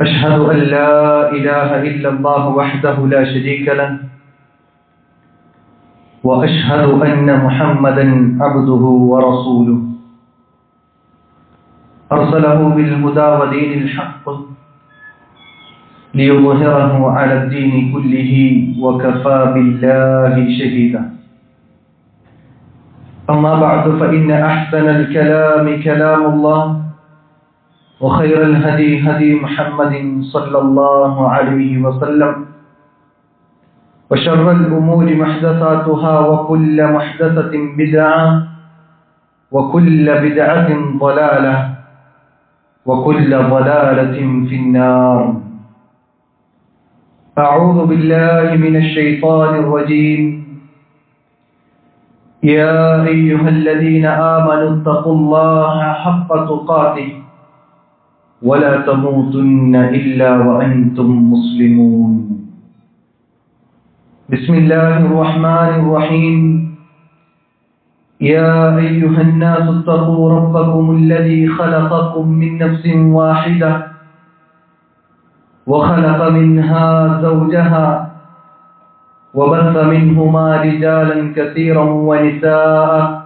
أشهد أن لا إله إلا الله وحده لا شريك له وأشهد أن محمدا عبده ورسوله. أرسله بالهدى ودين الحق ليظهره على الدين كله وكفى بالله شهيدا. أما بعد فإن أحسن الكلام كلام الله. وخير الهدي هدي محمد صلى الله عليه وسلم. وشر الأمور محدثاتها وكل محدثة بدعة وكل بدعة ضلالة وكل ضلالة في النار. أعوذ بالله من الشيطان الرجيم. يا أيها الذين آمنوا اتقوا الله حق تقاته. ولا تموتن إلا وأنتم مسلمون. بسم الله الرحمن الرحيم. يا أيها الناس اتقوا ربكم الذي خلقكم من نفس واحدة وخلق منها زوجها وبث منهما رجالا كثيرا ونساء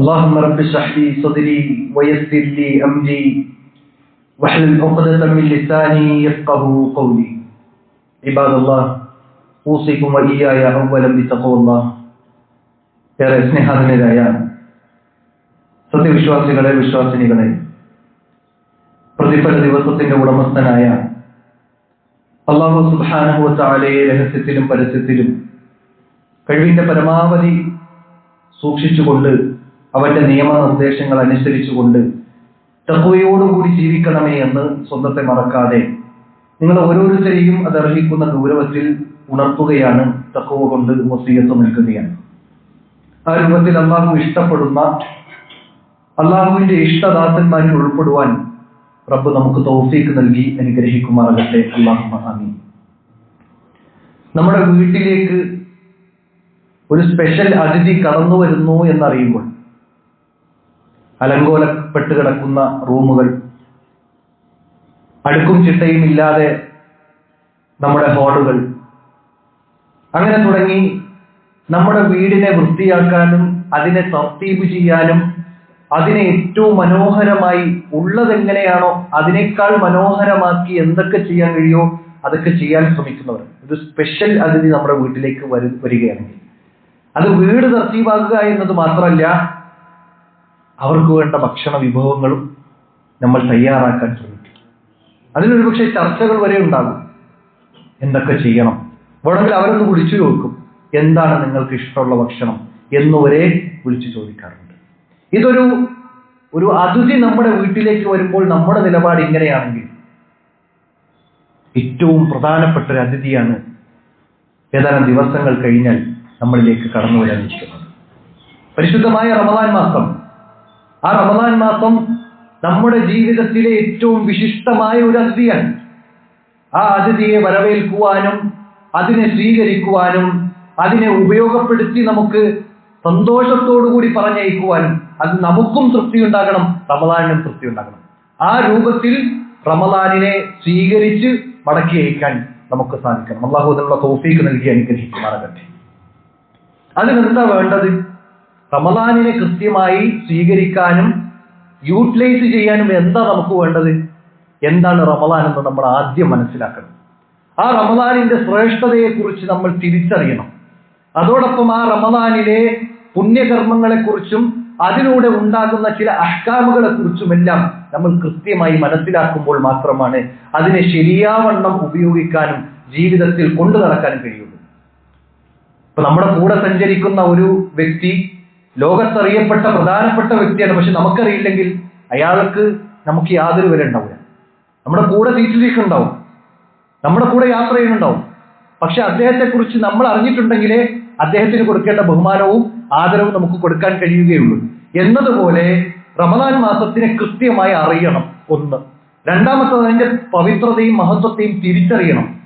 اللهم رب اشرح لي صدري ويسر لي امري واحلل عقدة من لساني يفقه قولي عباد الله اوصيكم واياي اولا بتقوى الله ഏറെ സ്നേഹാധനരായ സത്യവിശ്വാസികളെ വിശ്വാസിനികളെ പ്രതിഫല ദിവസത്തിന്റെ ഉടമസ്ഥനായ അള്ളാഹു സുബാനുഭവത്താലയെ രഹസ്യത്തിലും പരസ്യത്തിലും കഴിവിന്റെ പരമാവധി സൂക്ഷിച്ചുകൊണ്ട് അവന്റെ നിയമനിർദ്ദേശങ്ങൾ അനുസരിച്ചുകൊണ്ട് തക്കുവയോടുകൂടി ജീവിക്കണമേ എന്ന് സ്വന്തത്തെ മറക്കാതെ നിങ്ങൾ ഓരോരുത്തരെയും അത് അർഹിക്കുന്ന ഗൗരവത്തിൽ ഉണർത്തുകയാണ് തക്കുവ കൊണ്ട് വസീയത്ത് നൽകുകയാണ് ആ രൂപത്തിൽ അള്ളാഹു ഇഷ്ടപ്പെടുന്ന അള്ളാഹുവിന്റെ ഇഷ്ടദാസന്മാരിൽ ഉൾപ്പെടുവാൻ റബ്ബ് നമുക്ക് തൗഫീക്ക് നൽകി അനുഗ്രഹിക്കുമാറാകട്ടെ. അള്ളാഹു മഹാമി നമ്മുടെ വീട്ടിലേക്ക് ഒരു സ്പെഷ്യൽ അതിഥി കടന്നു വരുന്നു എന്നറിയുമ്പോൾ അലങ്കോലപ്പെട്ട് കിടക്കുന്ന റൂമുകൾ. അടുക്കും ചിട്ടയും ഇല്ലാതെ നമ്മുടെ ഹോളുകൾ. അങ്ങനെ തുടങ്ങി നമ്മുടെ വീടിനെ വൃത്തിയാക്കാനും അതിനെ തർത്തീപ് ചെയ്യാനും അതിനെ ഏറ്റവും മനോഹരമായി ഉള്ളതെങ്ങനെയാണോ അതിനേക്കാൾ മനോഹരമാക്കി എന്തൊക്കെ ചെയ്യാൻ കഴിയുമോ അതൊക്കെ ചെയ്യാൻ ശ്രമിക്കുന്നവർ. ഒരു സ്പെഷ്യൽ അതിഥി നമ്മുടെ വീട്ടിലേക്ക് വരു വരികയാണെങ്കിൽ അത് വീട് തർത്തീപാക്കുക എന്നത് മാത്രമല്ല അവർക്ക് വേണ്ട ഭക്ഷണ വിഭവങ്ങളും നമ്മൾ തയ്യാറാക്കാൻ ശ്രമിക്കും. അതിനൊരു പക്ഷേ ചർച്ചകൾ വരെ ഉണ്ടാകും. എന്തൊക്കെ ചെയ്യണം? വേണമെങ്കിൽ അവരൊന്ന് വിളിച്ചു ചോദിക്കും. എന്താണ് നിങ്ങൾക്ക് ഇഷ്ടമുള്ള ഭക്ഷണം എന്ന് വരെ വിളിച്ചു ചോദിക്കാറുണ്ട്. ഇതൊരു ഒരു അതിഥി നമ്മുടെ വീട്ടിലേക്ക് വരുമ്പോൾ നമ്മുടെ നിലപാട് ഇങ്ങനെയാണെങ്കിൽ ഏറ്റവും പ്രധാനപ്പെട്ട ഒരു അതിഥിയാണ് ഏതാനും ദിവസങ്ങൾ കഴിഞ്ഞാൽ നമ്മളിലേക്ക് കടന്നു വരാനിരിക്കുന്നത്. പരിശുദ്ധമായ റമദാൻ മാസം ആ റമദാൻ മാസം നമ്മുടെ ജീവിതത്തിലെ ഏറ്റവും വിശിഷ്ടമായ ഒരു അതിഥിയാണ്. ആ അതിഥിയെ വരവേൽക്കുവാനും അതിനെ സ്വീകരിക്കുവാനും അതിനെ ഉപയോഗപ്പെടുത്തി നമുക്ക് സന്തോഷത്തോടുകൂടി പറഞ്ഞയക്കുവാനും അത് നമുക്കും തൃപ്തി ഉണ്ടാകണം റമദാനിനും തൃപ്തി ഉണ്ടാകണം. ആ രൂപത്തിൽ റമദാനിനെ സ്വീകരിച്ച് മടക്കി അയക്കാൻ നമുക്ക് സാധിക്കണം. അള്ളാഹു അതിനുള്ള തോഫീക്ക് നൽകി അനുഗ്രഹിക്കുമാറാകട്ടെ. അതിനെന്താ വേണ്ടത് റമദാനിനെ കൃത്യമായി സ്വീകരിക്കാനും യൂട്ടിലൈസ് ചെയ്യാനും എന്താ നമുക്ക് വേണ്ടത്? എന്താണ് റമദാൻ എന്ന് നമ്മൾ ആദ്യം മനസ്സിലാക്കണം. ആ റമദാനിന്റെ ശ്രേഷ്ഠതയെക്കുറിച്ച് നമ്മൾ തിരിച്ചറിയണം. അതോടൊപ്പം ആ റമദാനിലെ പുണ്യകർമ്മങ്ങളെക്കുറിച്ചും അതിലൂടെ ഉണ്ടാകുന്ന ചില അഹ്കാമുകളെ കുറിച്ചുമെല്ലാം നമ്മൾ കൃത്യമായി മനസ്സിലാക്കുമ്പോൾ മാത്രമാണ് അതിനെ ശരിയാവണ്ണം ഉപയോഗിക്കാനും ജീവിതത്തിൽ കൊണ്ടു നടക്കാനും കഴിയുള്ളൂ. ഇപ്പൊ നമ്മുടെ കൂടെ സഞ്ചരിക്കുന്ന ഒരു വ്യക്തി ലോകത്തറിയപ്പെട്ട പ്രധാനപ്പെട്ട വ്യക്തിയാണ്. പക്ഷെ നമുക്കറിയില്ലെങ്കിൽ അയാൾക്ക് നമുക്ക് യാതൊരു വില ഉണ്ടാവില്ല. നമ്മുടെ കൂടെ സീറ്റിലേക്കുണ്ടാവും നമ്മുടെ കൂടെ യാത്ര ചെയ്യുന്നുണ്ടാവും. പക്ഷെ അദ്ദേഹത്തെ കുറിച്ച് നമ്മൾ അറിഞ്ഞിട്ടുണ്ടെങ്കിലേ അദ്ദേഹത്തിന് കൊടുക്കേണ്ട ബഹുമാനവും ആദരവും നമുക്ക് കൊടുക്കാൻ കഴിയുകയുള്ളൂ. എന്നതുപോലെ റമദാൻ മാസത്തിനെ കൃത്യമായി അറിയണം ഒന്ന്. രണ്ടാമത്തത് അതിന്റെ പവിത്രതയും മഹത്വത്തെയും തിരിച്ചറിയണം.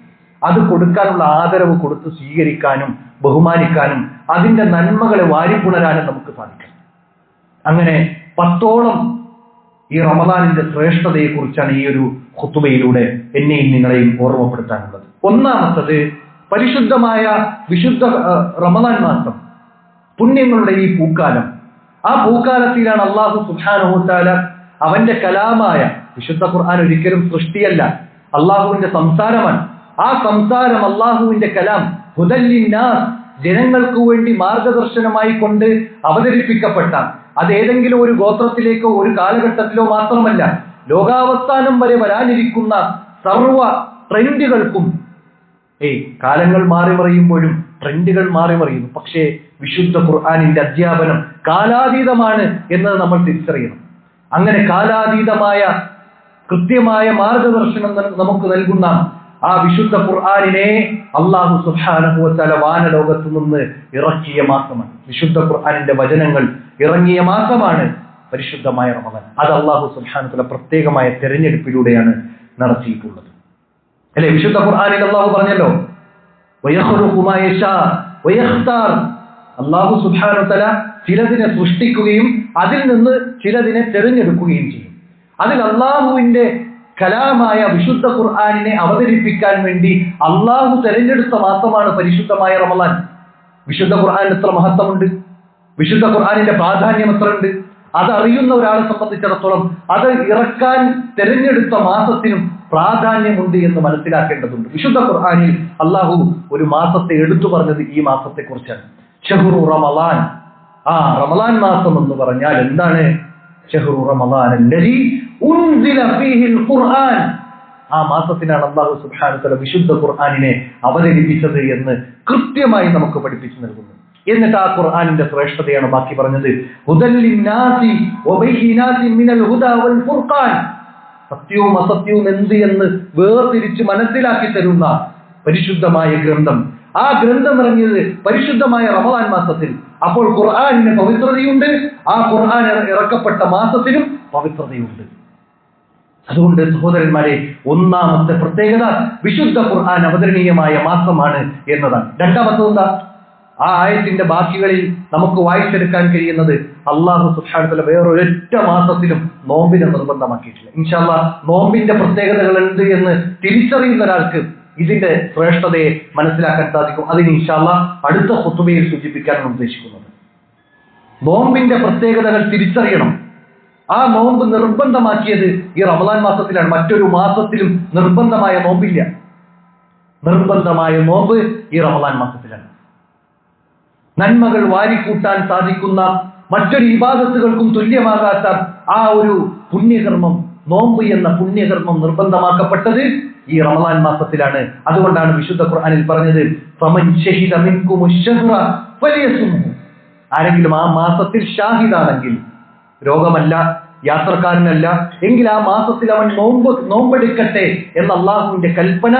അത് കൊടുക്കാനുള്ള ആദരവ് കൊടുത്ത് സ്വീകരിക്കാനും ബഹുമാനിക്കാനും അതിന്റെ നന്മകളെ വാരിപ്പുണരാനും നമുക്ക് സാധിക്കണം അങ്ങനെ പത്തോളം ഈ റമദാനിന്റെ ശ്രേഷ്ഠതയെ കുറിച്ചാണ് ഈ ഒരു ഹുത്തുബയിലൂടെ എന്നെയും നിങ്ങളെയും ഓർമ്മപ്പെടുത്താനുള്ളത്. ഒന്നാമത്തത് പരിശുദ്ധമായ വിശുദ്ധ റമദാൻ മാസം പുണ്യങ്ങളുടെ ഈ പൂക്കാലം. ആ പൂക്കാലത്തിലാണ് അള്ളാഹു സുഹാനുഹൂത്താല അവന്റെ കലാമായ വിശുദ്ധ ഖുർആൻ ഒരിക്കലും സൃഷ്ടിയല്ല അള്ളാഹുവിന്റെ സംസാരമാണ് ആ സംസാരം അള്ളാഹുവിന്റെ കലാം. ഹുദല്ലിന്നാസ് ജനങ്ങൾക്ക് വേണ്ടി മാർഗദർശനമായി കൊണ്ട് അവതരിപ്പിക്കപ്പെട്ട അത് ഏതെങ്കിലും ഒരു ഗോത്രത്തിലേക്കോ ഒരു കാലഘട്ടത്തിലോ മാത്രമല്ല ലോകാവസ്ഥാനം വരെ വരാനിരിക്കുന്ന സർവ ട്രെൻഡുകൾക്കും ഏയ് കാലങ്ങൾ മാറി മറിയുമ്പോഴും ട്രെൻഡുകൾ മാറി മറിയുന്നു. പക്ഷേ വിശുദ്ധ ഖുർആാനിന്റെ അധ്യാപനം കാലാതീതമാണ് എന്നത് നമ്മൾ തിരിച്ചറിയണം. അങ്ങനെ കാലാതീതമായ കൃത്യമായ മാർഗദർശനം നമുക്ക് നൽകുന്ന ആ വിശുദ്ധ ഖുർആാനിനെ അള്ളാഹു സുഹാനഹുവല വാനലോകത്തു നിന്ന് ഇറക്കിയ മാസമാണ്. വിശുദ്ധ ഖുർആാനിന്റെ വചനങ്ങൾ ഇറങ്ങിയ മാസമാണ് പരിശുദ്ധമായ റമദാൻ. അത് അള്ളാഹു സുഹാനുത്തല പ്രത്യേകമായ തെരഞ്ഞെടുപ്പിലൂടെയാണ് നടത്തിയിട്ടുള്ളത്. അല്ലെ? വിശുദ്ധ ഖുർആാനിൽ അള്ളാഹു പറഞ്ഞല്ലോ അള്ളാഹു സുബ്ഹാനഹു വതആല ചിലതിനെ സൃഷ്ടിക്കുകയും അതിൽ നിന്ന് ചിലതിനെ തിരഞ്ഞെടുക്കുകയും ചെയ്യും. അതിൽ അള്ളാഹുവിന്റെ കലാമായ വിശുദ്ധ ഖുർആാനിനെ അവതരിപ്പിക്കാൻ വേണ്ടി അള്ളാഹു തെരഞ്ഞെടുത്ത മാസമാണ് പരിശുദ്ധമായ റമലാൻ വിശുദ്ധ ഖുർആൻ എത്ര മഹത്വമുണ്ട്? വിശുദ്ധ ഖുർആാനിന്റെ പ്രാധാന്യം എത്ര ഉണ്ട് അതറിയുന്ന ഒരാളെ സംബന്ധിച്ചിടത്തോളം അത് ഇറക്കാൻ തെരഞ്ഞെടുത്ത മാസത്തിനും പ്രാധാന്യമുണ്ട് എന്ന് മനസ്സിലാക്കേണ്ടതുണ്ട്. വിശുദ്ധ ഖുർആാനിൽ അള്ളാഹു ഒരു മാസത്തെ എടുത്തു പറഞ്ഞത് ഈ മാസത്തെ കുറിച്ചാണ് ഷെഹുറു റമലാൻ ആ റമലാൻ മാസം എന്ന് പറഞ്ഞാൽ എന്താണ്? ഷെഹുറു റമലാൻ ഖുർആൻ. ആ മാസത്തിനാണ് അള്ളാഹു സുബ്ഹാനഹു വതആല വിശുദ്ധ ഖുർആാനിനെ അവതരിപ്പിച്ചത് എന്ന് കൃത്യമായി നമുക്ക് പഠിപ്പിച്ചു നൽകുന്നു. എന്നിട്ട് ആ ഖുർആാനിന്റെ ശ്രേഷ്ഠതയാണ് ബാക്കി പറഞ്ഞത്. സത്യവും അസത്യവും എന്ത് എന്ന് വേർതിരിച്ച് മനസ്സിലാക്കി തരുന്ന പരിശുദ്ധമായ ഗ്രന്ഥം. ആ ഗ്രന്ഥം ഇറങ്ങിയത് പരിശുദ്ധമായ റമദാൻ മാസത്തിൽ. അപ്പോൾ ഖുർആാനിന് പവിത്രതയുണ്ട്. ആ ഖുർആൻ ഇറക്കപ്പെട്ട മാസത്തിനും പവിത്രതയുണ്ട്. അതുകൊണ്ട് സഹോദരന്മാരെ ഒന്നാമത്തെ പ്രത്യേകത വിശുദ്ധ ഖുർആൻ അവതരണീയമായ മാസമാണ് എന്നതാണ്. രണ്ടാമത്തത് എന്താ? ആ ആയത്തിന്റെ ബാക്കികളിൽ നമുക്ക് വായിച്ചെടുക്കാൻ കഴിയുന്നത് അള്ളാഹു സുഹാനത്തല വേറൊരൊറ്റ മാസത്തിലും നോമ്പിനെ നിർബന്ധമാക്കിയിട്ടില്ല. ഇൻഷാല്ല നോമ്പിന്റെ പ്രത്യേകതകൾ എന്ത് എന്ന് തിരിച്ചറിയുന്ന ഒരാൾക്ക് ഇതിന്റെ ശ്രേഷ്ഠതയെ മനസ്സിലാക്കാൻ സാധിക്കും. അതിന് ഇൻഷാല്ല അടുത്ത ഹുത്തുബയിൽ സൂചിപ്പിക്കാനാണ് ഉദ്ദേശിക്കുന്നത്. നോമ്പിന്റെ പ്രത്യേകതകൾ തിരിച്ചറിയണം. ആ നോമ്പ് നിർബന്ധമാക്കിയത് ഈ റമദാൻ മാസത്തിലാണ്. മറ്റൊരു മാസത്തിലും നിർബന്ധമായ നോമ്പില്ല. നിർബന്ധമായ നോമ്പ് ഈ റമദാൻ മാസത്തിലാണ്. നന്മകൾ വാരിക്കൂട്ടാൻ സാധിക്കുന്ന മറ്റൊരു ഇബാദത്തുകൾക്കും തുല്യമാകാത്ത ആ ഒരു പുണ്യകർമ്മം നോമ്പ് എന്ന പുണ്യകർമ്മം നിർബന്ധമാക്കപ്പെട്ടത് ഈ റമദാൻ മാസത്തിലാണ്. അതുകൊണ്ടാണ് വിശുദ്ധ ഖുർആനിൽ പറഞ്ഞത് ഫമൻ ആരെങ്കിലും ആ മാസത്തിൽ ഷാഹിദാണെങ്കിൽ രോഗമല്ല യാത്രക്കാരനല്ല എങ്കിൽ ആ മാസത്തിൽ അവൻ നോമ്പ് നോമ്പെടുക്കട്ടെ എന്ന അള്ളാഹുവിന്റെ കൽപ്പന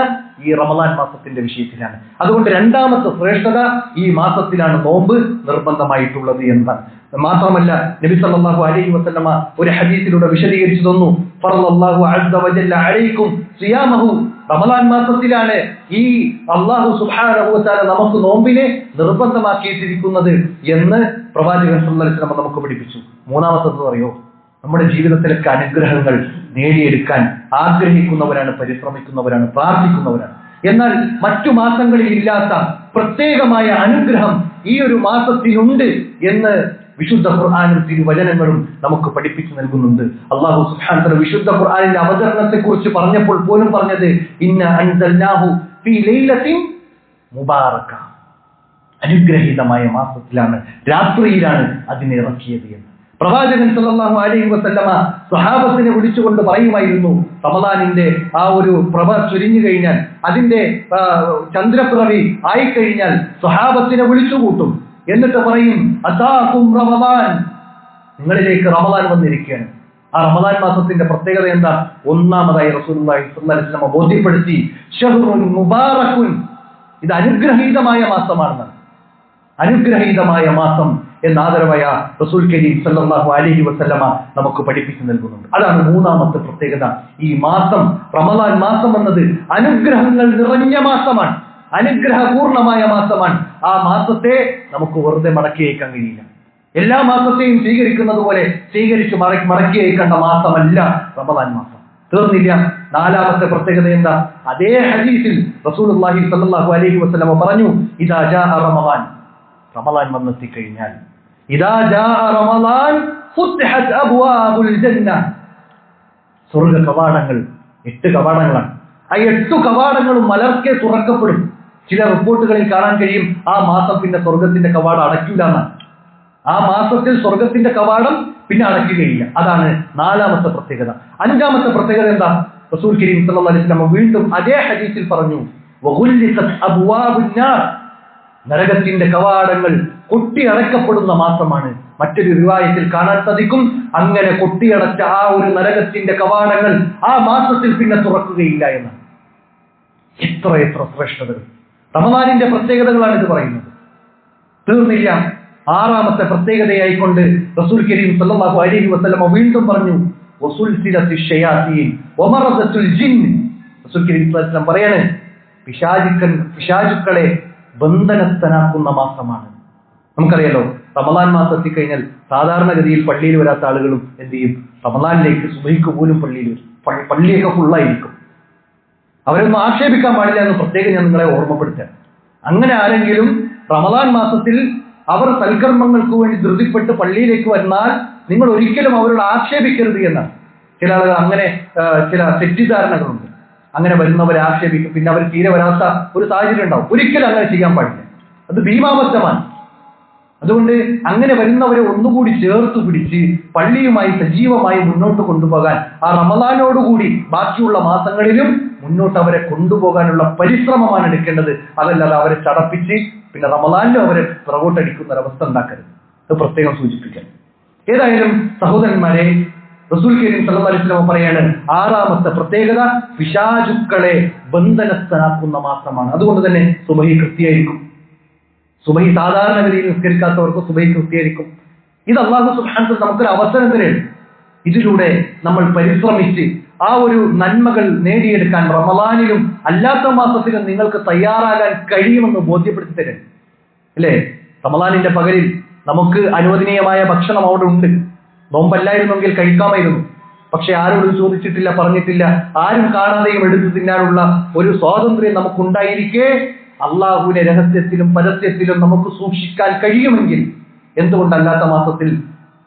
ഈ റമദാൻ മാസത്തിന്റെ വിഷയത്തിലാണ്. അതുകൊണ്ട് രണ്ടാമത്തെ ശ്രേഷ്ഠത ഈ മാസത്തിലാണ് നോമ്പ് നിർബന്ധമായിട്ടുള്ളത് എന്ന്. മാത്രമല്ല നബി സല്ലല്ലാഹു അലൈഹി വസല്ലമ ഒരു ഹദീസിലൂടെ വിശദീകരിച്ചു തന്നു. വജല്ല അലൈക്കും സിയാമഹു. റമദാൻ മാസത്തിലാണ് ഈ അള്ളാഹു സുബ്ഹാനഹു നമുക്ക് നോമ്പിനെ നിർബന്ധമാക്കിയിട്ടിരിക്കുന്നത് എന്ന് പ്രവാചകൻ സല്ലല്ലാഹു അലൈഹി നമുക്ക് പഠിപ്പിച്ചു. മൂന്നാമത്തത് അറിയോ നമ്മുടെ ജീവിതത്തിലൊക്കെ അനുഗ്രഹങ്ങൾ നേടിയെടുക്കാൻ ആഗ്രഹിക്കുന്നവരാണ് പരിശ്രമിക്കുന്നവരാണ് പ്രാർത്ഥിക്കുന്നവരാണ്. എന്നാൽ മറ്റു മാസങ്ങളിൽ ഇല്ലാത്ത പ്രത്യേകമായ അനുഗ്രഹം ഈ ഒരു മാസത്തിനുണ്ട് എന്ന് വിശുദ്ധ ഖുർആാനും തിരുവചനങ്ങളും നമുക്ക് പഠിപ്പിച്ചു നൽകുന്നുണ്ട്. അള്ളാഹു സുഹാൻ വിശുദ്ധ ഖുർആാനിന്റെ അവതരണത്തെ കുറിച്ച് പറഞ്ഞപ്പോൾ പോലും പറഞ്ഞത് ഇന്ന അൻസല്ലാഹു ഫീ ലൈലത്തിൻ മുബാറക അനുഗ്രഹീതമായ മാസത്തിലാണ് രാത്രിയിലാണ് അതിനെ ഇറക്കിയത് എന്ന്. പ്രവാചകൻ സല്ലല്ലാഹു അലൈഹി വസല്ലമ സ്വഹാബത്തിനെ വിളിച്ചുകൊണ്ട് പറയുമായിരുന്നു റമദാനിന്റെ ആ ഒരു പ്രഭ ചുരിഞ്ഞു കഴിഞ്ഞാൽ അതിന്റെ ചന്ദ്രപ്രവി ആയിക്കഴിഞ്ഞാൽ സ്വഹാബത്തിനെ വിളിച്ചുകൂട്ടും. എന്നിട്ട് പറയും അതാക്കും റമദാൻ. നിങ്ങളിലേക്ക് റമദാൻ വന്നിരിക്കുകയാണ്. ആ റമദാൻ മാസത്തിന്റെ പ്രത്യേകത എന്താ? ഒന്നാമതായി വസല്ലമ ബോധ്യപ്പെടുത്തി മുബാറക്കുൻ ഇത് അനുഗ്രഹീതമായ മാസമാണെന്ന് അനുഗ്രഹീതമായ മാസം എന്ന ആദരവായ റസൂൽ കരീം സല്ലാഹു അലഹി വസല്ലമ നമുക്ക് പഠിപ്പിച്ചു നൽകുന്നുണ്ട്. അതാണ് മൂന്നാമത്തെ പ്രത്യേകത. ഈ മാസം റമദാൻ മാസം എന്നത് അനുഗ്രഹങ്ങൾ നിറഞ്ഞ മാസമാണ്. അനുഗ്രഹപൂർണമായ മാസമാണ്. ആ മാസത്തെ നമുക്ക് വെറുതെ മടക്കി അയക്കാൻ കഴിയില്ല. എല്ലാ മാസത്തെയും സ്വീകരിക്കുന്നത് പോലെ സ്വീകരിച്ച് മടക്കി അയക്കേണ്ട മാസമല്ല റമദാൻ മാസം. തീർന്നില്ല. നാലാമത്തെ പ്രത്യേകത എന്താ? അതേ ഹദീസിൽ സ്വല്ലല്ലാഹു അലൈഹി വസല്ലമ പറഞ്ഞു ഇതാ റമദാൻ. റമദാൻ വന്നെത്തി കഴിഞ്ഞാൽ ഇദാ ജാഅ റമദാൻ ജന്ന. സ്വർഗ കവാടങ്ങൾ എട്ട് കവാടങ്ങളാണ്. ആ എട്ടു കവാടങ്ങളും മലർക്കെ തുറക്കപ്പെടും. ചില റിപ്പോർട്ടുകളിൽ കാണാൻ കഴിയും ആ മാസം പിന്നെ സ്വർഗത്തിന്റെ കവാടം അടയ്ക്കില്ല എന്നാണ്. ആ മാസത്തിൽ സ്വർഗത്തിന്റെ കവാടം പിന്നെ അടയ്ക്കുകയില്ല. അതാണ് നാലാമത്തെ പ്രത്യേകത. അഞ്ചാമത്തെ പ്രത്യേകത എന്താ? റസൂൽ കരീം സല്ലല്ലാഹു അലൈഹി വീണ്ടും അതേ ഹദീസിൽ പറഞ്ഞു വഗുല്ലിസത് നരകത്തിന്റെ കവാടങ്ങൾ കൊട്ടിയടക്കപ്പെടുന്ന മാസമാണ്. മറ്റൊരു വിവാഹത്തിൽ കാണാൻ സാധിക്കും. അങ്ങനെ കൊട്ടിയടച്ച ആ ഒരു നരകത്തിന്റെ കവാടങ്ങൾ ആ മാസത്തിൽ പിന്നെ തുറക്കുകയില്ല എന്ന്. എത്ര എത്ര ശ്രേഷ്ഠതകൾ. റമദാനിന്റെ പ്രത്യേകതകളാണ് ഇത് പറയുന്നത്. തീർന്നില്ല. ആറാമത്തെ പ്രത്യേകതയായിക്കൊണ്ട് റസൂൽ കരീം സല്ലാഹു അലൈഹി വസ്ലമ വീണ്ടും പറഞ്ഞു റസൂൽ കരീം പറയാണ് പിശാചുക്കൻ പിശാചുക്കളെ ബന്ധനസ്ഥനാക്കുന്ന മാസമാണ്. നമുക്കറിയാലോ റമദാൻ മാസം എത്തിക്കഴിഞ്ഞാൽ സാധാരണഗതിയിൽ പള്ളിയിൽ വരാത്ത ആളുകളും എന്ത് ചെയ്യും? റമദാനിലേക്ക് സുബഹിക്ക് പോലും പള്ളിയിൽ വരും. പള്ളിയൊക്കെ ഫുള്ളായിരിക്കും അവരൊന്നും ആക്ഷേപിക്കാൻ പാടില്ല എന്ന് പ്രത്യേകം ഞാൻ നിങ്ങളെ ഓർമ്മപ്പെടുത്താം അങ്ങനെ ആരെങ്കിലും റമദാൻ മാസത്തിൽ അവർ സൽക്കർമ്മങ്ങൾക്ക് വേണ്ടി ധൃതിപ്പെട്ട് പള്ളിയിലേക്ക് വന്നാൽ നിങ്ങൾ ഒരിക്കലും അവരോട് ആക്ഷേപിക്കരുത് എന്നാണ്. ചില ആളുകൾ അങ്ങനെ ചില തെറ്റിദ്ധാരണകളുണ്ട്. അങ്ങനെ വരുന്നവരെ ആക്ഷേപിക്കും. പിന്നെ അവർ തീരെ വരാത്ത ഒരു സാഹചര്യം ഉണ്ടാവും. ഒരിക്കലും അങ്ങനെ ചെയ്യാൻ പാടില്ല. അത് ഭീമാവസ്ഥമാണ് അതുകൊണ്ട് അങ്ങനെ വരുന്നവരെ ഒന്നുകൂടി ചേർത്ത് പിടിച്ച് പള്ളിയുമായി സജീവമായി മുന്നോട്ട് കൊണ്ടുപോകാൻ ആ റമദാനോടുകൂടി ബാക്കിയുള്ള മാസങ്ങളിലും മുന്നോട്ട് അവരെ കൊണ്ടുപോകാനുള്ള പരിശ്രമമാണ് എടുക്കേണ്ടത്. അതല്ലാതെ അവരെ ചടപ്പിച്ച് പിന്നെ റമദാനിലും അവരെ പുറകോട്ടടിക്കുന്ന ഒരവസ്ഥ ഉണ്ടാക്കരുത്. അത് പ്രത്യേകം സൂചിപ്പിക്കാൻ ഏതായാലും സഹോദരന്മാരെ റസൂൽ കരീം വസല്ലം പറയാണ് ആറാമത്തെ പ്രത്യേകത പിശാചുക്കളെ ബന്ധനസ്ഥനാക്കുന്ന മാസമാണ് അതുകൊണ്ട് തന്നെ സുബഹി കൃത്യമായിരിക്കും. സുബഹി സാധാരണഗതിയിൽ നിസ്കരിക്കാത്തവർക്ക് സുബഹി കൃത്യമായിരിക്കും. ഇത് അള്ളാഹു സുബ്ഹാനഹു നമുക്കൊരു അവസരം തരുന്നു. ഇതിലൂടെ നമ്മൾ പരിശ്രമിച്ച് ആ ഒരു നന്മകൾ നേടിയെടുക്കാൻ റമളാനിലും അല്ലാത്ത മാസത്തിലും നിങ്ങൾക്ക് തയ്യാറാകാൻ കഴിയുമെന്ന് ബോധ്യപ്പെടുത്തി തരും അല്ലേ? റമളാനിന്റെ പകലിൽ നമുക്ക് അനുവദനീയമായ ഭക്ഷണം അവിടെ ഉണ്ട്. നോമ്പല്ലായിരുന്നെങ്കിൽ കഴിക്കാമായിരുന്നു. പക്ഷെ ആരോടും ചോദിച്ചിട്ടില്ല പറഞ്ഞിട്ടില്ല. ആരും കാണാതെയും എടുത്തു തിന്നാനുള്ള ഒരു സ്വാതന്ത്ര്യം നമുക്കുണ്ടായിരിക്കെ. അള്ളാഹുവിനെ രഹസ്യത്തിലും പരസ്യത്തിലും നമുക്ക് സൂക്ഷിക്കാൻ കഴിയുമെങ്കിൽ എന്തുകൊണ്ടല്ലാത്ത മാസത്തിൽ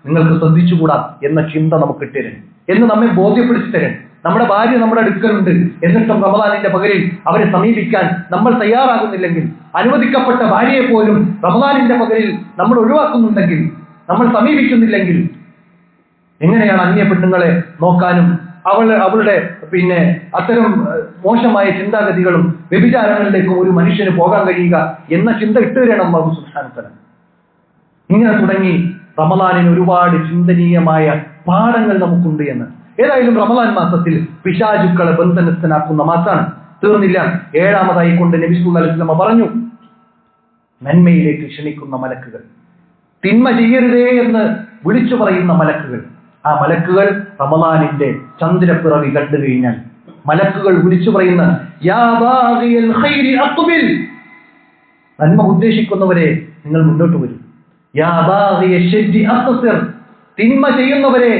നിങ്ങൾക്ക് ശ്രദ്ധിച്ചുകൂടാ എന്ന ചിന്ത നമുക്ക് ഇട്ടരും എന്ന് നമ്മെ ബോധ്യപ്പെടുത്തി തരും നമ്മുടെ ഭാര്യ നമ്മുടെ അടുക്കലുണ്ട്. എന്നിട്ടും റമദാനിന്റെ പകലിൽ അവരെ സമീപിക്കാൻ നമ്മൾ തയ്യാറാകുന്നില്ലെങ്കിൽ അനുവദിക്കപ്പെട്ട ഭാര്യയെ പോലും റമദാനിന്റെ പകലിൽ നമ്മൾ ഒഴിവാക്കുന്നുണ്ടെങ്കിൽ നമ്മൾ സമീപിക്കുന്നില്ലെങ്കിൽ എങ്ങനെയാണ് അന്യ പെണ്ണുങ്ങളെ നോക്കാനും അവൾ അവളുടെ പിന്നെ അത്തരം മോശമായ ചിന്താഗതികളും വ്യഭിചാരങ്ങളിലേക്കും ഒരു മനുഷ്യന് പോകാൻ കഴിയുക എന്ന ചിന്ത ഇട്ടുതരണം അള്ളാഹു സുബ്ഹാനഹു ഇങ്ങനെ തുടങ്ങി റമലാനിന് ഒരുപാട് ചിന്തനീയമായ പാഠങ്ങൾ നമുക്കുണ്ട് എന്ന്. ഏതായാലും റമലാൻ മാസത്തിൽ പിശാചുക്കളെ ബന്ധനസ്ഥനാക്കുന്ന മാസമാണ് തീർന്നില്ല. ഏഴാമതായി കൊണ്ട് നബി സല്ലല്ലാഹു അലൈഹി പറഞ്ഞു നന്മയിലേക്ക് ക്ഷണിക്കുന്ന മലക്കുകൾ തിന്മ ചെയ്യരുതേ എന്ന് വിളിച്ചു പറയുന്ന മലക്കുകൾ ആ മലക്കുകൾ റമദാനിന്റെ ചന്ദ്രപ്പിറവി കണ്ടു കഴിഞ്ഞാൽ മലക്കുകൾ വിളിച്ചു പറയുന്ന നന്മ ഉദ്ദേശിക്കുന്നവരെ നിങ്ങൾ മുന്നോട്ട് വരും. തിന്മ ചെയ്യുന്നവരെ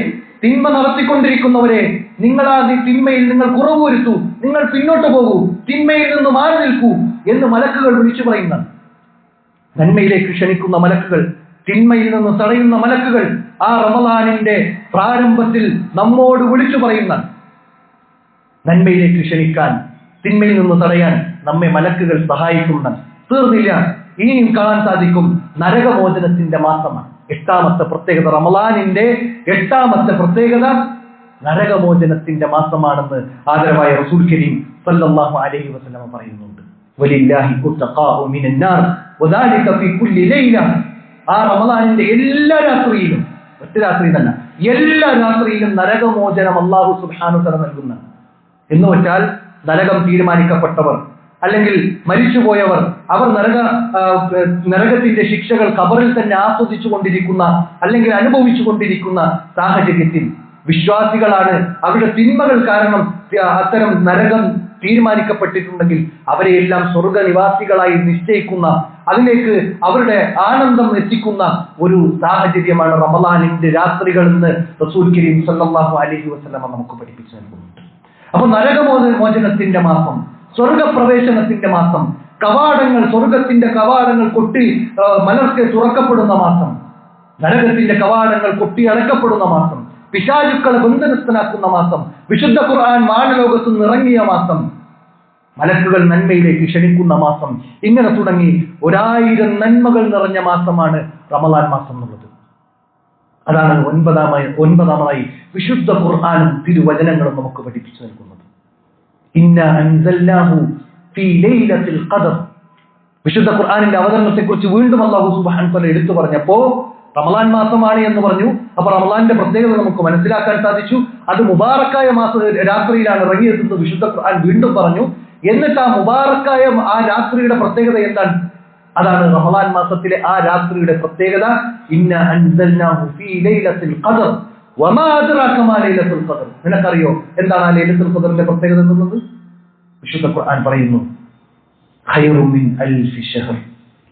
തിന്മ നടത്തിക്കൊണ്ടിരിക്കുന്നവരെ നിങ്ങൾ ആ തിന്മയിൽ നിങ്ങൾ കുറവ് വരുത്തൂ നിങ്ങൾ പിന്നോട്ട് പോകൂ തിന്മയിൽ നിന്ന് മാറി നിൽക്കൂ? എന്ന് മലക്കുകൾ വിളിച്ചു പറയുന്ന നന്മയിലേക്ക് ക്ഷണിക്കുന്ന മലക്കുകൾ തിന്മയിൽ നിന്ന് തടയുന്ന മലക്കുകൾ ആ റമദാനിന്റെ പ്രാരംഭത്തിൽ നമ്മോട് വിളിച്ചു പറയുന്ന നന്മയിലേക്ക് ക്ഷണിക്കാൻ തിന്മയിൽ നിന്ന് തടയാൻ നമ്മെ മലക്കുകൾ സഹായിക്കുന്ന തീർന്നില്ല ഇനിയും കാണാൻ സാധിക്കും നരകമോചനത്തിന്റെ മാസമാണ്. എട്ടാമത്തെ പ്രത്യേകത റമലാനിന്റെ എട്ടാമത്തെ പ്രത്യേകത നരകമോചനത്തിന്റെ മാസമാണെന്ന് ആദരവായ റസൂൽ കരീം സല്ലല്ലാഹു അലൈഹി വസല്ലമ പറയുന്നുണ്ട്. ആ റമദാനിന്റെ എല്ലാ രാത്രിയിലും ഒറ്റ രാത്രി തന്നെ എല്ലാ രാത്രിയിലും നരകമോചനം അള്ളാഹു സുബ്ഹാനഹു തആല നൽകുന്ന. എന്ന് വെച്ചാൽ നരകം തീരുമാനിക്കപ്പെട്ടവർ അല്ലെങ്കിൽ മരിച്ചുപോയവർ അവർ നരക നരകത്തിന്റെ ശിക്ഷകൾ കബറിൽ തന്നെ ആസ്വദിച്ചു കൊണ്ടിരിക്കുന്ന അല്ലെങ്കിൽ അനുഭവിച്ചു കൊണ്ടിരിക്കുന്ന സാഹചര്യത്തിൽ വിശ്വാസികളാണ് അവരുടെ തിന്മകൾ കാരണം അത്തരം നരകം തീരുമാനിക്കപ്പെട്ടിട്ടുണ്ടെങ്കിൽ അവരെയെല്ലാം സ്വർഗനിവാസികളായി നിശ്ചയിക്കുന്ന അതിലേക്ക് അവരുടെ ആനന്ദം എത്തിക്കുന്ന ഒരു സാഹചര്യമാണ് റമലാനിന്റെ രാത്രികൾ എന്ന് റസൂൽ കരീം സല്ലാഹു അലഹി വസ്ലമ നമുക്ക് പഠിപ്പിച്ചു നൽകുന്നുണ്ട്. അപ്പൊ നരകമോ മോചനത്തിന്റെ മാസം സ്വർഗപ്രവേശനത്തിന്റെ മാസം കവാടങ്ങൾ സ്വർഗത്തിന്റെ കവാടങ്ങൾ കൊട്ടി മലർക്കെ തുറക്കപ്പെടുന്ന മാസം നരകത്തിന്റെ കവാടങ്ങൾ കൊട്ടി അടക്കപ്പെടുന്ന മാസം പിശാചുക്കളെ ബന്ധനസ്ഥനാക്കുന്ന മാസം വിശുദ്ധ ഖുർആൻ മാനലോകത്ത് നിറങ്ങിയ മാസം മലക്കുകൾ നന്മയിലേക്ക് ക്ഷണിക്കുന്ന മാസം ഇങ്ങനെ തുടങ്ങി ഒരായിരം നന്മകൾ നിറഞ്ഞ മാസമാണ് റമലാൻ മാസം എന്നുള്ളത്. അതാണ് ഒൻപതാമായി ഒൻപതാമതായി വിശുദ്ധ ഖുർആാനും തിരുവചനങ്ങളും നമുക്ക് പഠിപ്പിച്ചു നൽകുന്നത്. ഇന്ന ഫീ ലൈലത്തിൽ വിശുദ്ധ ഖുർആാനിന്റെ അവതരണത്തെ കുറിച്ച് വീണ്ടും അള്ളാഹു സുബാൻ എടുത്തു പറഞ്ഞപ്പോ റമലാൻ മാസമാണ് എന്ന് പറഞ്ഞു. അപ്പൊ റമലാന്റെ പ്രത്യേകത നമുക്ക് മനസ്സിലാക്കാൻ സാധിച്ചു. അത് മുബാറക്കായ മാസ രാത്രിയിലാണ് ഇറങ്ങിയെത്തുന്നത് വിശുദ്ധ ഖുർആൻ വീണ്ടും പറഞ്ഞു. എന്നിട്ട് ആ മുബാറക്കായ ആ രാത്രിയുടെ പ്രത്യേകത എന്താണ്? അതാണ് റമലാൻ മാസത്തിലെ ആ രാത്രിയുടെ പ്രത്യേകത. ഇന്ന നിനക്കറിയോ? എന്താണ് ആ ലൈലത്തുൽ ഖദറിന്റെ പ്രത്യേകത എന്നുള്ളത്? വിശുദ്ധ ഖുർആൻ പറയുന്നു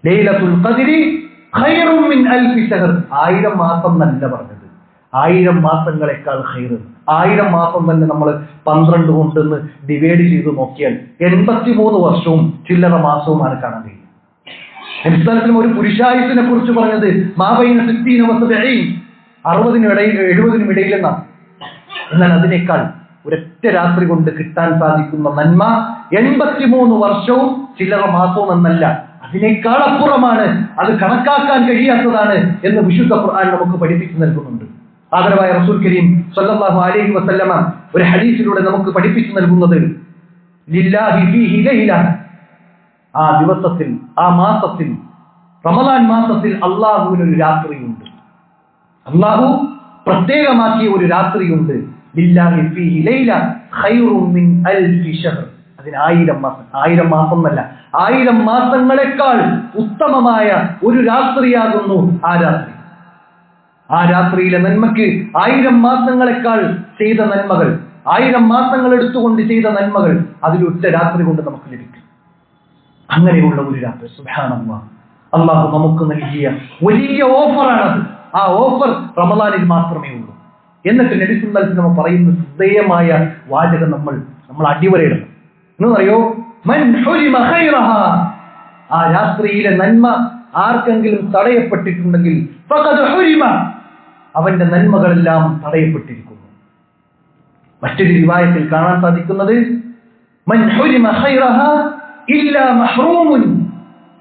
ലൈലത്തുൽ ആയിരം മാസം നല്ല പറഞ്ഞത്. ആയിരം മാസങ്ങളെക്കാൾ ഹൈറ് ആയിരം മാസം തന്നെ നമ്മൾ പന്ത്രണ്ട് കൊണ്ടെന്ന് ഡിവൈഡ് ചെയ്ത് നോക്കിയാൽ എൺപത്തി മൂന്ന് വർഷവും ചില്ലറ മാസവുമാണ് കാണാൻ കഴിയുന്നത് അടിസ്ഥാനത്തിലും ഒരു പുരുഷായുസിനെ കുറിച്ച് പറഞ്ഞത് മാബൈന സിദ്ധീന വസതയും അറുപതിനും ഇടയിൽ എഴുപതിനും ഇടയിലെന്നാണ് എന്നാൽ അതിനേക്കാൾ ഒരൊറ്റ രാത്രി കൊണ്ട് കിട്ടാൻ സാധിക്കുന്ന നന്മ എൺപത്തിമൂന്ന് വർഷവും ചില്ലറ മാസവും എന്നല്ല. അതിനേക്കാൾ അപ്പുറമാണ് അത് കണക്കാക്കാൻ കഴിയാത്തതാണ് എന്ന് വിശുദ്ധ ഖുർആൻ നമുക്ക് പഠിപ്പിച്ചു നൽകുന്നുണ്ട്. ആദരവായ റസൂൽ കരീം സല്ലല്ലാഹു അലൈഹി വസല്ലമ ഒരു ഹദീസിലൂടെ നമുക്ക് പഠിപ്പിച്ചു നൽകുന്നത് ലില്ലാഹി ഫീഹി ലൈല. ആ ദിവസത്തിൽ ആ മാസത്തിൽ റമദാൻ മാസത്തിൽ അള്ളാഹുവിന് ഒരു രാത്രിയുണ്ട്. അള്ളാഹു പ്രത്യേകമാക്കിയ ഒരു രാത്രിയുണ്ട്. ലില്ലാഹി ഫീഹി ലൈല ഖൈറുൻ മിൻ അൽഫി ഷഹർ അതിന് ആയിരം മാസം ആയിരം മാസം എന്നല്ല ആയിരം മാസങ്ങളെക്കാൾ ഉത്തമമായ ഒരു രാത്രിയാകുന്നു ആ രാത്രി. ആ രാത്രിയിലെ നന്മയ്ക്ക് ആയിരം മാസങ്ങളെക്കാൾ ചെയ്ത നന്മകൾ ആയിരം മാസങ്ങൾ എടുത്തുകൊണ്ട് ചെയ്ത നന്മകൾ അതിലൊറ്റ രാത്രി കൊണ്ട് നമുക്ക് ലഭിക്കും. അങ്ങനെയുള്ള ഒരു രാത്രി സുഹാനമ്മ അള്ളാഹു നമുക്ക് നൽകിയ വലിയ ഓഫറാണത്. ആ ഓഫർ റമദാനിൽ മാത്രമേ ഉള്ളൂ. എന്നിട്ട് നമ്മൾ പറയുന്ന ശ്രദ്ധേയമായ വാചകം നമ്മൾ നമ്മൾ അടിവരയിടണം. എന്ന് പറയോ. ആ രാത്രിയിലെ നന്മ ആർക്കെങ്കിലും തടയപ്പെട്ടിട്ടുണ്ടെങ്കിൽ. അവന്റെ നന്മകളെല്ലാം തടയപ്പെട്ടിരിക്കുന്നു മറ്റൊരു വിവാഹത്തിൽ കാണാൻ സാധിക്കുന്നത്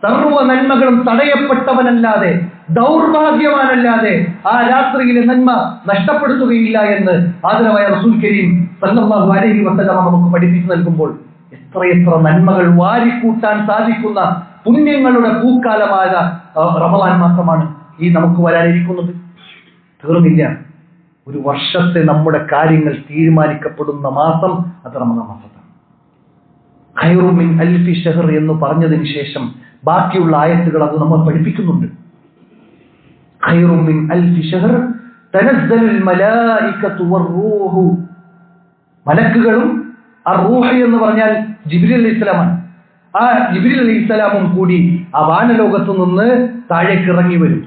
സർവ നന്മകളും തടയപ്പെട്ടവനല്ലാതെ ദൗർഭാഗ്യവാനല്ലാതെ ആ രാത്രിയിലെ നന്മ നഷ്ടപ്പെടുത്തുകയില്ല എന്ന് ആദരവായ റസൂൽ കരീം സല്ലല്ലാഹു അലൈഹി വസല്ലം നമുക്ക് പഠിപ്പിച്ചു നൽകുമ്പോൾ എത്രയെത്ര നന്മകൾ വാരിക്കൂട്ടാൻ സാധിക്കുന്ന പുണ്യങ്ങളുടെ പൂക്കാലമായ റമദാൻ മാസമാണ് ഈ നമുക്ക് വരാനിരിക്കുന്നത്. തീർന്നില്ല. ഒരു വർഷത്തെ നമ്മുടെ കാര്യങ്ങൾ തീരുമാനിക്കപ്പെടുന്ന മാസം അത് റമദാൻ മാസത്താണ്. അൽഫി ഷെഹർ എന്ന് പറഞ്ഞതിന് ശേഷം ബാക്കിയുള്ള ആയത്തുകൾ അത് നമ്മൾ പഠിപ്പിക്കുന്നുണ്ട്. ഖൈറു മിൻ അൽഫി ഷഹർ തനസ്സലുൽ മലായികത്തു വറൂഹു മലക്കുകളും ആ റൂഹ് എന്ന് പറഞ്ഞാൽ ജിബിരി അലി ഇസ്ലാമാണ് ആ ജിബിരി അലി ഇസ്ലാമും കൂടി ആ വാനലോകത്ത് നിന്ന് താഴേക്ക് ഇറങ്ങി വരും.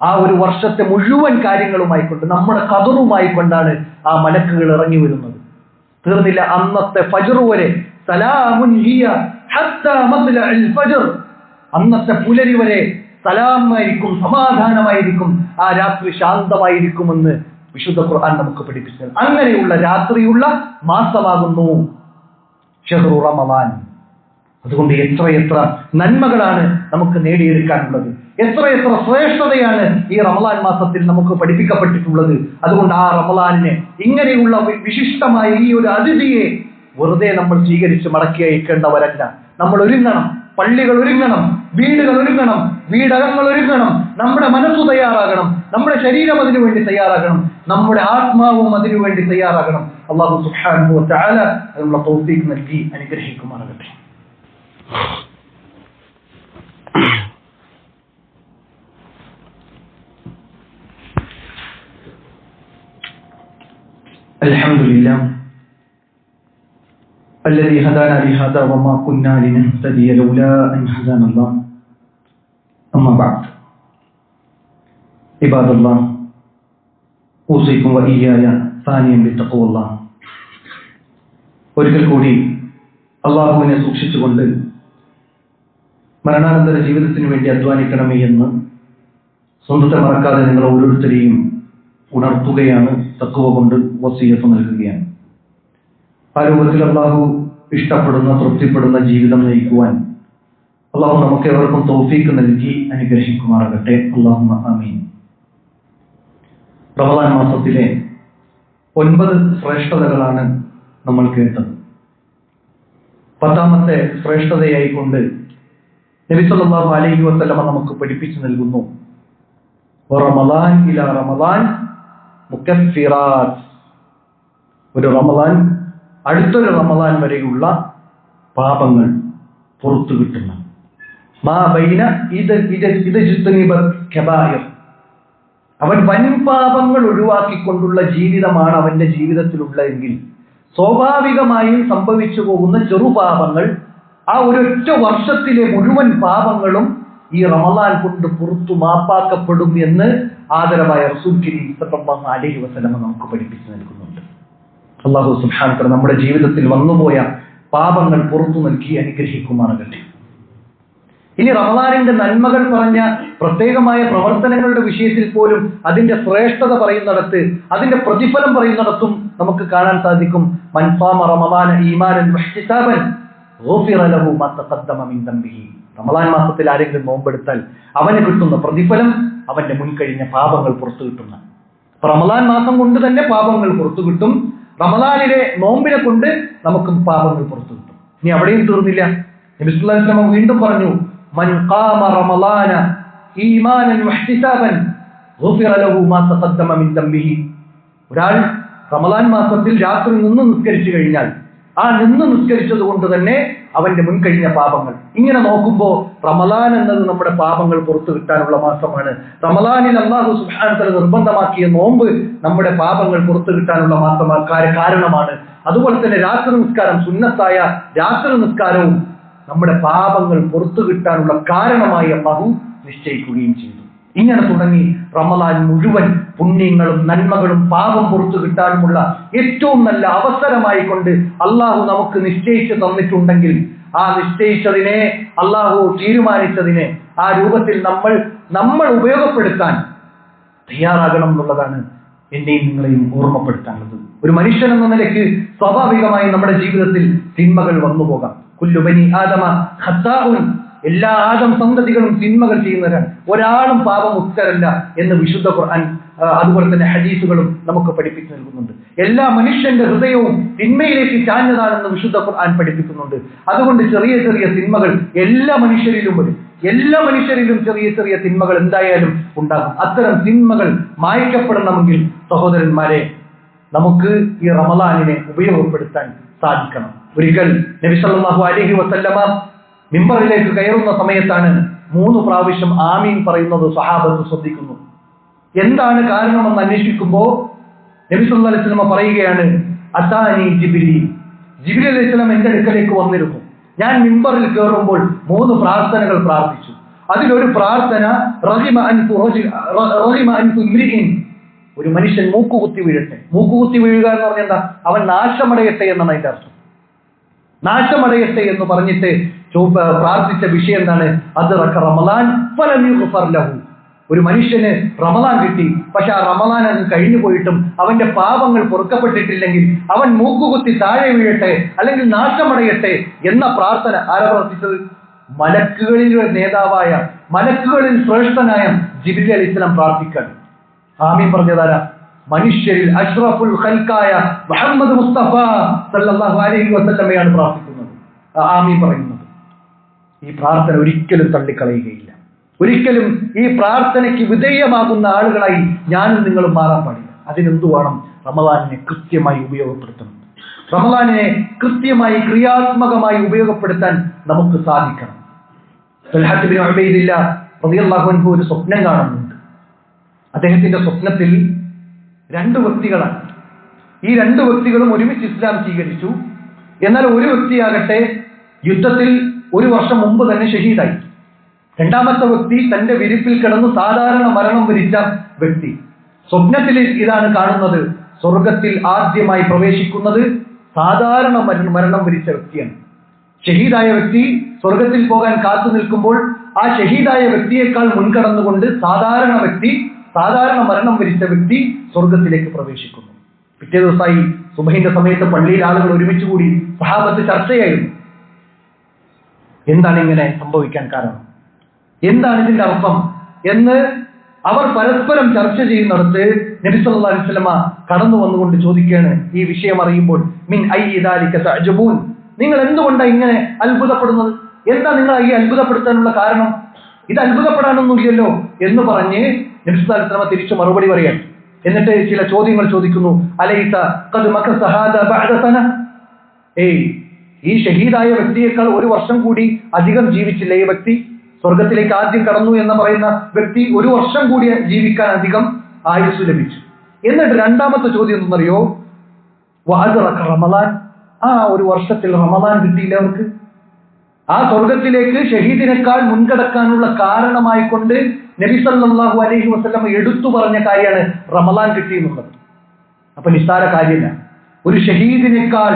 ആ ഒരു വർഷത്തെ മുഴുവൻ കാര്യങ്ങളുമായി കൊണ്ട് നമ്മുടെ കതറുമായി കൊണ്ടാണ് ആ മലക്കുകൾ ഇറങ്ങി വരുന്നത്. തീർന്നില്ല അന്നത്തെ ഫജർ വരെ സലാമുൻ അന്നത്തെ പുലരി വരെ സലാമായിരിക്കും സമാധാനമായിരിക്കും ആ രാത്രി ശാന്തമായിരിക്കുമെന്ന് വിശുദ്ധ ഖുർആൻ നമുക്ക് പഠിപ്പിച്ചത്. അങ്ങനെയുള്ള രാത്രിയുള്ള മാസമാകുന്നു ഷെഹ്റു റമദാൻ. അതുകൊണ്ട് എത്രയെത്ര നന്മകളാണ് നമുക്ക് നേടിയെടുക്കാനുള്ളത്. എത്രയെത്ര ശ്രേഷ്ഠതയാണ് ഈ റമലാൻ മാസത്തിൽ നമുക്ക് പഠിപ്പിക്കപ്പെട്ടിട്ടുള്ളത്. അതുകൊണ്ട് ആ റമലാനിനെ ഇങ്ങനെയുള്ള വിശിഷ്ടമായ ഈ ഒരു അതിഥിയെ വെറുതെ നമ്മൾ സ്വീകരിച്ച് മടക്കി അയക്കേണ്ടവരല്ല നമ്മൾ ഒരുങ്ങണം. പള്ളികൾ ഒരുങ്ങണം. വീടുകൾ ഒരുങ്ങണം. വീടകങ്ങൾ ഒരുങ്ങണം. നമ്മുടെ മനസ്സ് തയ്യാറാകണം നമ്മുടെ ശരീരം അതിനു വേണ്ടി തയ്യാറാകണം നമ്മുടെ ആത്മാവും അതിനു വേണ്ടി തയ്യാറാകണം അള്ളാഹു സുഹാനു ചാല അതിനുള്ള തോഫീക്ക് നൽകി അനുഗ്രഹിക്കുമാറാകട്ടെ الحمد لله الذي هدانا لهذا وما كنا لنهتدي لولا أن هدانا الله أما بعد عباد الله أوصيكم وإياي ثانيا بتقوى الله ഒരിക്കൽ കൂടി അള്ളാഹുവിനെ സൂക്ഷിച്ചുകൊണ്ട് മരണാനന്തര ജീവിതത്തിന് വേണ്ടി അധ്വാനിക്കണമേ എന്ന് സ്വന്തത്തെ മറക്കാതെ നിങ്ങൾ ഓരോരുത്തരെയും ഉണർത്തുകയാണ് തത്വ കൊണ്ട് വസീയത്ത് നൽകുകയാണ് ആ രൂപത്തിൽ അള്ളാഹു ഇഷ്ടപ്പെടുന്ന തൃപ്തിപ്പെടുന്ന ജീവിതം നയിക്കുവാൻ അള്ളാഹു നമുക്ക് എവർക്കും തോഫീക്ക് നൽകി അനുഗ്രഹിക്കുമാറാകട്ടെ അള്ളാഹു അമീൻ റമദാൻ മാസത്തിലെ ഒൻപത് ശ്രേഷ്ഠതകളാണ് നമ്മൾ കേട്ടത്. പത്താമത്തെ ശ്രേഷ്ഠതയായിക്കൊണ്ട് നബി സല്ലല്ലാഹു അലൈഹി വസല്ലമ നമുക്ക് പഠിപ്പിച്ചു നൽകുന്നു. റമദാൻ ഇല റമദാൻ ഒരു റമദാൻ അടുത്തൊരു റമദാൻ വരെയുള്ള പാപങ്ങൾ പുറത്തു കിട്ടുന്ന മാ ബൈന ഇത് ഇത് ഇത് ജിത്തനിബത് കബായിർ. അവൻ വൻ പാപങ്ങൾ ഒഴിവാക്കിക്കൊണ്ടുള്ള ജീവിതമാണ് അവന്റെ ജീവിതത്തിലുള്ളതെങ്കിൽ സ്വാഭാവികമായും സംഭവിച്ചു പോകുന്ന ചെറുപാപങ്ങൾ ആ ഒരൊറ്റ വർഷത്തിലെ മുഴുവൻ പാപങ്ങളും ഈ റമദാൻ കൊണ്ട് പുറത്തു മാപ്പാക്കപ്പെടും എന്ന് ആദരവായ റസൂൽ കരീം സല്ലല്ലാഹു അലൈഹി വസല്ലമ നമുക്ക് പഠിപ്പിച്ചു നൽകുന്നുണ്ട്. അള്ളാഹു സുബ്ഹാനഹു നമ്മുടെ ജീവിതത്തിൽ വന്നുപോയ പാപങ്ങൾ പുറത്തു നൽകി അനുഗ്രഹിക്കുമാറാകട്ടെ. ഇനി റമദാനിന്റെ നന്മകൾ പറഞ്ഞ പ്രത്യേകമായ പ്രവർത്തനങ്ങളുടെ വിഷയത്തിൽ പോലും അതിന്റെ ശ്രേഷ്ഠത പറയുന്നിടത്ത് അതിന്റെ പ്രതിഫലം പറയുന്നിടത്തും നമുക്ക് കാണാൻ സാധിക്കും. മൻഫാമ റമദാന ഈമാനൻ റമദാൻ മാസത്തിൽ ആരെങ്കിലും നോമ്പെടുത്താൽ അവന് കിട്ടുന്ന പ്രതിഫലം അവന്റെ മുൻകഴിഞ്ഞ പാപങ്ങൾ പുറത്തു കിട്ടുന്ന. റമദാൻ മാസം കൊണ്ട് തന്നെ പാപങ്ങൾ പുറത്തു കിട്ടും. റമദാനിലെ നോമ്പിനെ കൊണ്ട് നമുക്കും പാപങ്ങൾ പുറത്തു കിട്ടും. ഇനി അവിടെയും തീർന്നില്ല. നബിസ്ലാം വീണ്ടും പറഞ്ഞു മൻ قام رمضان ഈമാനൻ വഹ്തിസാബൻ ഗുഫിറ له ما تقدم من ذنبه ഒരാൾ റമദാൻ മാസത്തിൽ രാത്രി നിന്ന് നിസ്കരിച്ചു കഴിഞ്ഞാൽ ആ നിന്ന് നിസ്കരിച്ചത് കൊണ്ട് തന്നെ അവന്റെ മുൻകഴിഞ്ഞ പാപങ്ങൾ. ഇങ്ങനെ നോക്കുമ്പോൾ റമലാൻ എന്നത് നമ്മുടെ പാപങ്ങൾ പുറത്തു കിട്ടാനുള്ള മാസമാണ്. റമലാനിൽ അള്ളാഹു സുഹാനത്തിൽ നിർബന്ധമാക്കിയ നോമ്പ് നമ്മുടെ പാപങ്ങൾ പുറത്തു കിട്ടാനുള്ള മാസമാ കാരണമാണ്. അതുപോലെ തന്നെ രാത്രി നിസ്കാരം സുന്നത്തായ രാത്രി നിസ്കാരവും നമ്മുടെ പാപങ്ങൾ പുറത്തു കിട്ടാനുള്ള കാരണമായി അള്ളാഹു നിശ്ചയിക്കുകയും ചെയ്തു. ഇങ്ങനെ തുടങ്ങി റമദാൻ മുഴുവൻ പുണ്യങ്ങളും നന്മകളും പാപം പുറത്തു കിട്ടാനുമുള്ള ഏറ്റവും നല്ല അവസരമായി കൊണ്ട് അള്ളാഹു നമുക്ക് നിശ്ചയിച്ചു തന്നിട്ടുണ്ടെങ്കിൽ ആ നിശ്ചയിച്ചതിനെ അള്ളാഹു തീരുമാനിച്ചതിനെ ആ രൂപത്തിൽ നമ്മൾ നമ്മൾ ഉപയോഗപ്പെടുത്താൻ തയ്യാറാകണം എന്നുള്ളതാണ് എന്നെയും നിങ്ങളെയും ഓർമ്മപ്പെടുത്താനുള്ളത്. ഒരു മനുഷ്യൻ എന്ന നിലയ്ക്ക് സ്വാഭാവികമായി നമ്മുടെ ജീവിതത്തിൽ തിന്മകൾ വന്നു പോകാം കുല്ലുബനി ആദമ ഖത്താഉൻ. എല്ലാ ആദം സന്തതികളും തിന്മകൾ ചെയ്യുന്നവരാണ്. ഒരാളും പാപം പാപമുക്തരല്ല എന്ന് വിശുദ്ധ ഖുർആൻ അതുപോലെ തന്നെ ഹദീസുകളും നമുക്ക് പഠിപ്പിച്ചു നൽകുന്നുണ്ട്. എല്ലാ മനുഷ്യന്റെ ഹൃദയവും തിന്മയിലേക്ക് ചാഞ്ഞതാണെന്ന് വിശുദ്ധ ഖുർആൻ പഠിപ്പിക്കുന്നുണ്ട്. അതുകൊണ്ട് ചെറിയ ചെറിയ തിന്മകൾ എല്ലാ മനുഷ്യരിലും വരും. എല്ലാ മനുഷ്യരിലും ചെറിയ ചെറിയ തിന്മകൾ എന്തായാലും ഉണ്ടാകും. അത്തരം തിന്മകൾ മായ്ക്കപ്പെടണമെങ്കിൽ സഹോദരന്മാരെ നമുക്ക് ഈ റമദാനിനെ ഉപയോഗപ്പെടുത്താൻ സാധിക്കണം. ഒരിക്കൽ നബി സല്ലല്ലാഹു അലൈഹി വസല്ലമ മിമ്പറിലേക്ക് കയറുന്ന സമയത്താണ് മൂന്ന് പ്രാവശ്യം ആമീൻ പറയുന്നത് സഹാബത്ത് ശ്രദ്ധിക്കുന്നു. എന്താണ് കാരണമെന്ന് അന്വേഷിക്കുമ്പോൾ നബി സല്ലല്ലാഹു പറയുകയാണ് അസാനി ജിബിലി ജിബിലി അലൈഹി സ്വലം എന്റെ അടുക്കലേക്ക് വന്നിരുന്നു. ഞാൻ മിമ്പറിൽ കയറുമ്പോൾ മൂന്ന് പ്രാർത്ഥനകൾ പ്രാർത്ഥിച്ചു. അതിലൊരു പ്രാർത്ഥന റഹിമ റഹിമ. ഒരു മനുഷ്യൻ മൂക്കുകുത്തി വീഴട്ടെ. മൂക്കുകുത്തി വീഴുക എന്ന് പറഞ്ഞാൽ എന്താ? അവൻ നാശമടയട്ടെ എന്നാണ് അതിന്റെ അർത്ഥം. നാശമടയട്ടെ എന്ന് പറഞ്ഞിട്ട് പ്രാർത്ഥിച്ച വിഷയം എന്താണ്? അത് റമലാൻ ഫലം യുഗ്ഫർ ലഹു. ഒരു മനുഷ്യന് റമലാൻ കിട്ടി പക്ഷെ ആ റമലാൻ അങ്ങ് കഴിഞ്ഞു പോയിട്ടും അവന്റെ പാപങ്ങൾ പൊറുക്കപ്പെട്ടിട്ടില്ലെങ്കിൽ അവൻ മൂക്കുകുത്തി താഴെ വീഴട്ടെ അല്ലെങ്കിൽ നാശമടയട്ടെ എന്ന പ്രാർത്ഥന ആരാ പ്രാർത്ഥിച്ചത്? മലക്കുകളിലെ നേതാവായ മലക്കുകളിൽ ശ്രേഷ്ഠനായ ജിബിലി അലി ഇസ്ലാം പ്രാർത്ഥിക്കാൻ ആമീൻ പറഞ്ഞതാരാ? മനുഷ്യരിൽ അഷ്റഫുൽ ഖൽക്കായ മുഹമ്മദ് മുസ്തഫ സല്ലല്ലാഹു അലൈഹി വസല്ലമയാണ് പ്രാർത്ഥിക്കുന്നത്. ആമി പറയുന്നത്. ഈ പ്രാർത്ഥന ഒരിക്കലും തള്ളിക്കളയുകയില്ല. ഒരിക്കലും ഈ പ്രാർത്ഥനയ്ക്ക് വിധേയമാകുന്ന ആളുകളായി ഞാനും നിങ്ങളും മാറാൻ പാടില്ല. അതിനെന്തു വേണം? റമദാനിനെ കൃത്യമായി ഉപയോഗപ്പെടുത്തണം. റമദാനിനെ കൃത്യമായി ക്രിയാത്മകമായി ഉപയോഗപ്പെടുത്താൻ നമുക്ക് സാധിക്കണം. തൽഹത്ത് ബിൻ ഉബൈദില്ല റളിയല്ലാഹു അൻഹു ഒരു സ്വപ്നം കാണുന്നുണ്ട്. അദ്ദേഹത്തിന്റെ സ്വപ്നത്തിൽ രണ്ട് വ്യക്തികളാണ്. ഈ രണ്ട് വ്യക്തികളും ഒരുമിച്ച് ഇസ്ലാം സ്വീകരിച്ചു. എന്നാൽ ഒരു വ്യക്തിയാകട്ടെ യുദ്ധത്തിൽ ഒരു വർഷം മുമ്പ് തന്നെ ഷഹീദായി. രണ്ടാമത്തെ വ്യക്തി തന്റെ വിരിപ്പിൽ കിടന്ന് സാധാരണ മരണം വരിച്ച വ്യക്തി. സ്വപ്നത്തിൽ ഇതാണ് കാണുന്നത്. സ്വർഗത്തിൽ ആദ്യമായി പ്രവേശിക്കുന്നത് സാധാരണ മരണം വരിച്ച വ്യക്തിയാണ്. ഷഹീദായ വ്യക്തി സ്വർഗത്തിൽ പോകാൻ കാത്തു നിൽക്കുമ്പോൾ ആ ഷഹീദായ വ്യക്തിയേക്കാൾ മുൻകടന്നുകൊണ്ട് സാധാരണ വ്യക്തി സാധാരണ മരണം വരിച്ച വ്യക്തി സ്വർഗത്തിലേക്ക് പ്രവേശിക്കുന്നു. പിറ്റേ ദിവസമായി സുബഹിന്റെ സമയത്ത് പള്ളിയിൽ ആളുകൾ ഒരുമിച്ച് കൂടി സഹാബത്ത് ചർച്ചയായിരുന്നു. എന്താണ് ഇങ്ങനെ സംഭവിക്കാൻ കാരണം? എന്താണ് ഇതിന്റെ അർത്ഥം? എന്ന് അവർ പരസ്പരം ചർച്ച ചെയ്യുന്നിടത്ത് നബി സല്ലല്ലാഹു അലൈഹി വസല്ലമ കടന്നു വന്നുകൊണ്ട് ചോദിക്കുകയാണ്. ഈ വിഷയം അറിയുമ്പോൾ മിൻ തഅജബൂൻ? നിങ്ങൾ എന്തുകൊണ്ടാണ് ഇങ്ങനെ അത്ഭുതപ്പെടുന്നത്? എന്താ നിങ്ങൾ ഈ അത്ഭുതപ്പെടുത്താനുള്ള കാരണം? ഇത് അത്ഭുതപ്പെടാനൊന്നുമില്ലല്ലോ എന്ന് പറഞ്ഞ് നബി സല്ലല്ലാഹു തിരിച്ചു മറുപടി പറയാൻ. എന്നിട്ട് ചില ചോദ്യങ്ങൾ ചോദിക്കുന്നു. ഏയ് ഈ ഷഹീദായ വ്യക്തിയേക്കാൾ ഒരു വർഷം കൂടി അധികം ജീവിച്ചില്ല ഈ വ്യക്തി? സ്വർഗത്തിലേക്ക് ആദ്യം കടന്നു എന്ന് പറയുന്ന വ്യക്തി ഒരു വർഷം കൂടി ജീവിക്കാൻ അധികം ആയുസ് ലഭിച്ചു. എന്നിട്ട് രണ്ടാമത്തെ ചോദ്യം എന്തെന്നറിയോ? വാദറക്ക റമലാൻ ആ ഒരു വർഷത്തിൽ റമലാൻ കിട്ടിയില്ല അവർക്ക്? ആ സ്വർഗത്തിലേക്ക് ഷഹീദിനേക്കാൾ മുൻകടക്കാനുള്ള കാരണമായി കൊണ്ട് നബി സല്ലല്ലാഹു അലൈഹി വസല്ലം എടുത്തു പറഞ്ഞ കാര്യമാണ് റമലാൻ കിട്ടിയെന്നുള്ളത്. അപ്പൊ നിസ്സാര കാര്യമില്ല. ഒരു ഷഹീദിനേക്കാൾ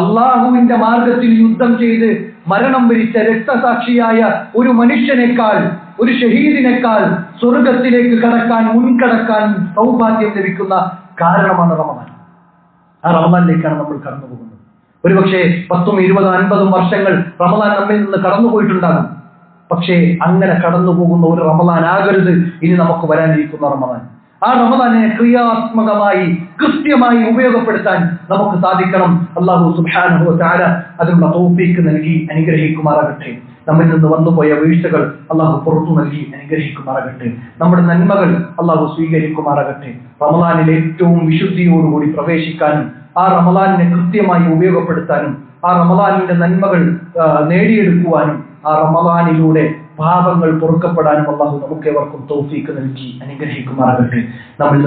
അള്ളാഹുവിന്റെ മാർഗത്തിൽ യുദ്ധം ചെയ്ത് മരണം വരിച്ച രക്തസാക്ഷിയായ ഒരു മനുഷ്യനേക്കാൾ ഒരു ഷഹീദിനേക്കാൾ സ്വർഗത്തിലേക്ക് കടക്കാൻ മുൻകടക്കാൻ സൗഭാഗ്യം ലഭിക്കുന്ന കാരണമാണ് റമദാൻ. ആ റമദാനിലേക്കാണ് നമ്മൾ കടന്നു പോകുന്നത് ഒരുപക്ഷെ പത്തും ഇരുപതും അൻപതും വർഷങ്ങൾ റമദാൻ നമ്മിൽ നിന്ന് കടന്നുപോയിട്ടുണ്ടാകും. പക്ഷേ അങ്ങനെ കടന്നു പോകുന്ന ഒരു റമദാൻ ആകരുത്. ഇനി നമുക്ക് വരാനിരിക്കുന്ന റമദാൻ. ആ റമദാനെ ക്രിയാത്മകമായി കൃത്യമായി ഉപയോഗപ്പെടുത്താൻ നമുക്ക് സാധിക്കണം. അള്ളാഹു സുബ്ഹാനഹു വ തആല അതിനുള്ള തോപ്പിക്ക് നൽകി അനുഗ്രഹിക്കുമാറാകട്ടെ. നമ്മിൽ നിന്ന് വന്നുപോയ വീഴ്ചകൾ അള്ളാഹു പുറത്തു നൽകി അനുഗ്രഹിക്കുമാറാകട്ടെ. നമ്മുടെ നന്മകൾ അള്ളാഹു സ്വീകരിക്കുമാറാകട്ടെ. റമദാനിൽ ഏറ്റവും വിശുദ്ധിയോടുകൂടി പ്രവേശിക്കാനും ആ റമലാനിനെ കൃത്യമായി ഉപയോഗപ്പെടുത്താനും ആ റമലാനിന്റെ നന്മകൾ നേടിയെടുക്കുവാനും ആ റമലാനിലൂടെ പാപങ്ങൾ പൊറുക്കപ്പെടാനും അള്ളാഹു നമുക്കേവർക്കും തോഫീക്ക് നൽകി. അനുഗ്രഹിക്കുമാറാകട്ടെ. നിന്ന്